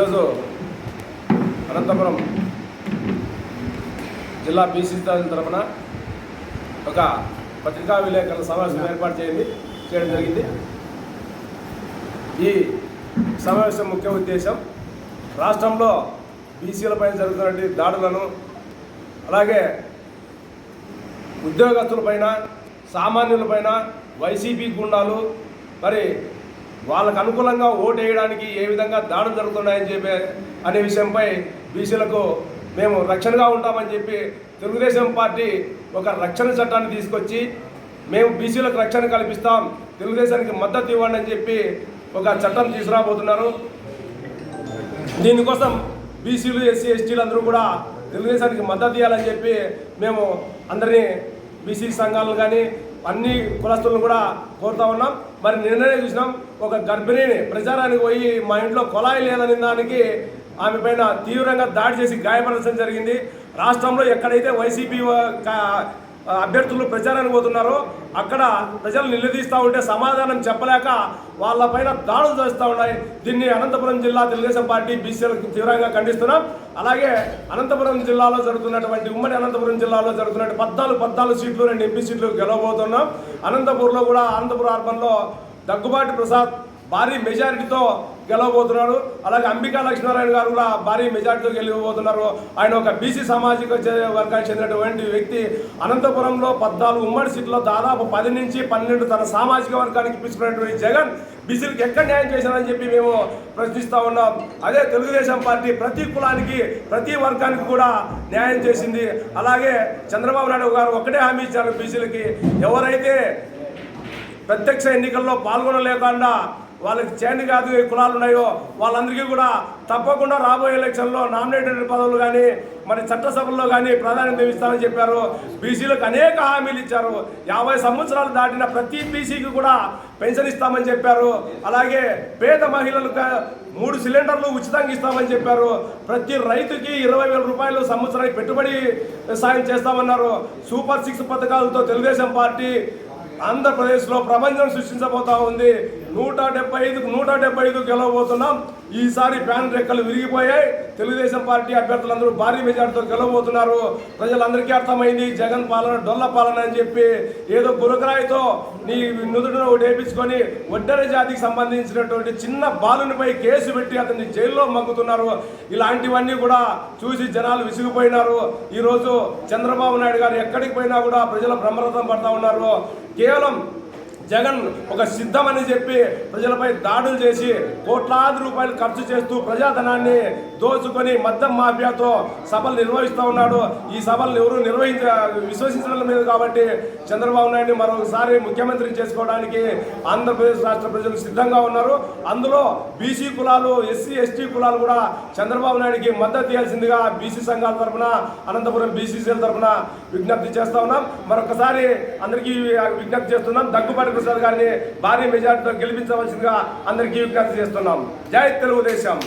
ఈరోజు అనంతపురం జిల్లా బీసీ తరఫున ఒక పత్రికా విలేకరుల సమావేశం ఏర్పాటు చేయండి చేయడం జరిగింది. ఈ సమావేశం ముఖ్య ఉద్దేశం రాష్ట్రంలో బీసీలపై జరుగుతున్నటువంటి దాడులను అలాగే ఉద్యోగస్తులపైన సామాన్యులపైన వైసీపీ గుండాలు మరి వాళ్ళకు అనుకూలంగా ఓటు వేయడానికి ఏ విధంగా దాడులు జరుగుతున్నాయని చెప్పి అనే విషయంపై బీసీలకు మేము రక్షణగా ఉంటామని చెప్పి తెలుగుదేశం పార్టీ ఒక రక్షణ చట్టాన్ని తీసుకొచ్చి మేము బీసీలకు రక్షణ కల్పిస్తాం తెలుగుదేశానికి మద్దతు ఇవ్వండి అని చెప్పి ఒక చట్టం తీసుకురాబోతున్నారు. దీనికోసం బీసీలు ఎస్సీ ఎస్టీలు అందరూ కూడా తెలుగుదేశానికి మద్దతు ఇవ్వాలని చెప్పి మేము అందరినీ బీసీ సంఘాలను కానీ అన్ని కులస్తులను కూడా కోరుతా ఉన్నాం. మరి నిన్ననే చూసినాం ఒక గర్భిణిని ప్రచారానికి పోయి మా ఇంట్లో కొలాయి లేదని దానికి ఆమె పైన తీవ్రంగా దాడి చేసి గాయపరచడం జరిగింది. రాష్ట్రంలో ఎక్కడైతే వైసీపీ అభ్యర్థులు ప్రచారానికి పోతున్నారో అక్కడ ప్రజలు నిలదీస్తూ ఉంటే సమాధానం చెప్పలేక వాళ్ళపైన దాడులు చేస్తూ ఉన్నాయి. దీన్ని అనంతపురం జిల్లా తెలుగుదేశం పార్టీ బీసీలకు తీవ్రంగా ఖండిస్తున్నాం. అలాగే అనంతపురం జిల్లాలో జరుగుతున్నటువంటి ఉమ్మడి అనంతపురం జిల్లాలో జరుగుతున్న పద్నాలుగు పద్నాలుగు సీట్లు రెండు ఎంపీ సీట్లు గెలవబోతున్నాం. అనంతపురంలో కూడా అనంతపురం అర్బన్లో దగ్గుబాటి ప్రసాద్ భారీ మెజారిటీతో గెలవబోతున్నాడు అలాగే అంబికా లక్ష్మీనారాయణ గారు కూడా భారీ మెజార్టీతో గెలవబోతున్నారు. ఆయన ఒక బీసీ సామాజిక వర్గానికి చెందినటువంటి వ్యక్తి. అనంతపురంలో పద్నాలుగు ఉమ్మడి సీట్లో దాదాపు పది నుంచి పన్నెండు తన సామాజిక వర్గానికి పిలుచుకున్నటువంటి జగన్ బీసీలకు ఎక్కడ న్యాయం చేశారని చెప్పి మేము ప్రశ్నిస్తూ ఉన్నాం. అదే తెలుగుదేశం పార్టీ ప్రతి కులానికి ప్రతి వర్గానికి కూడా న్యాయం చేసింది. అలాగే చంద్రబాబు నాయుడు గారు ఒక్కటే హామీ ఇచ్చారు బీసీలకి ఎవరైతే ప్రత్యక్ష ఎన్నికల్లో పాల్గొనలేకుండా వాళ్ళకి చేండి కాదు ఏ కులాలు ఉన్నాయో వాళ్ళందరికీ కూడా తప్పకుండా రాబోయే ఎలక్షన్లో నామినేటెడ్ పదవులు కానీ మరి చట్టసభల్లో కానీ ప్రాధాన్యత ఇస్తామని చెప్పారు. బీసీలకు అనేక హామీలు ఇచ్చారు. యాభై సంవత్సరాలు దాటిన ప్రతి బీసీకి కూడా పెన్షన్ ఇస్తామని చెప్పారు. అలాగే పేద మహిళలకు మూడు సిలిండర్లు ఉచితంగా ఇస్తామని చెప్పారు. ప్రతి రైతుకి ఇరవై వేల రూపాయలు సంవత్సరానికి పెట్టుబడి సాయం చేస్తామన్నారు. సూపర్ సిక్స్ పథకాలతో తెలుగుదేశం పార్టీ ఆంధ్రప్రదేశ్లో ప్రపంచం సృష్టించబోతా ఉంది. నూట డెబ్బై ఐదుకు నూట డెబ్బై ఐదు గెలవబోతున్నాం. ఈసారి ప్యాన్ రెక్కలు విరిగిపోయాయి. తెలుగుదేశం పార్టీ అభ్యర్థులందరూ భారీ మెజార్టీతో గెలవబోతున్నారు. ప్రజలందరికీ అర్థమైంది జగన్ పాలన డొల్ల పాలన అని చెప్పి ఏదో గురకరాయితో నీ నుదుటిన ఒకటి ఒడ్డర జాతికి సంబంధించినటువంటి చిన్న బాలునిపై కేసు పెట్టి అతన్ని జైల్లో మగ్గుతున్నారు. ఇలాంటివన్నీ కూడా చూసి జనాలు విసిగిపోయినారు. ఈరోజు చంద్రబాబు నాయుడు గారు ఎక్కడికి పోయినా కూడా ప్రజల బ్రహ్మరథం పడతా ఉన్నారు. కేవలం జగన్ ఒక సిద్ధమని చెప్పి ప్రజలపై దాడులు చేసి కోట్లాది రూపాయలు ఖర్చు చేస్తూ ప్రజాధనాన్ని దోచుకొని మద్దం మాఫియాతో సభలు నిర్వహిస్తూ ఉన్నాడు. ఈ సభలు ఎవరు నిర్వహించ విశ్వసించడం లేదు కాబట్టి చంద్రబాబు నాయుడు మరొకసారి ముఖ్యమంత్రి చేసుకోవడానికి ఆంధ్రప్రదేశ్ రాష్ట్ర ప్రజలు సిద్ధంగా ఉన్నారు. అందులో బీసీ కులాలు ఎస్సీ ఎస్టీ కులాలు కూడా చంద్రబాబు నాయుడికి మద్దతు ఇవ్వాల్సిందిగా బీసీ సంఘాల తరఫున అనంతపురం బీసీసీల తరఫున విజ్ఞప్తి చేస్తా ఉన్నాం. మరొకసారి అందరికీ విజ్ఞప్తి చేస్తున్నాం. దగ్గుబాటి ప్రసాద్ గారిని భారీ మెజార్టీతో గెలిపించవలసిందిగా అందరికీ విజ్ఞప్తి చేస్తున్నాం. జై తెలుగుదేశం.